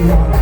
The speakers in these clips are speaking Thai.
Everyone.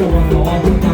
ระวังร้อน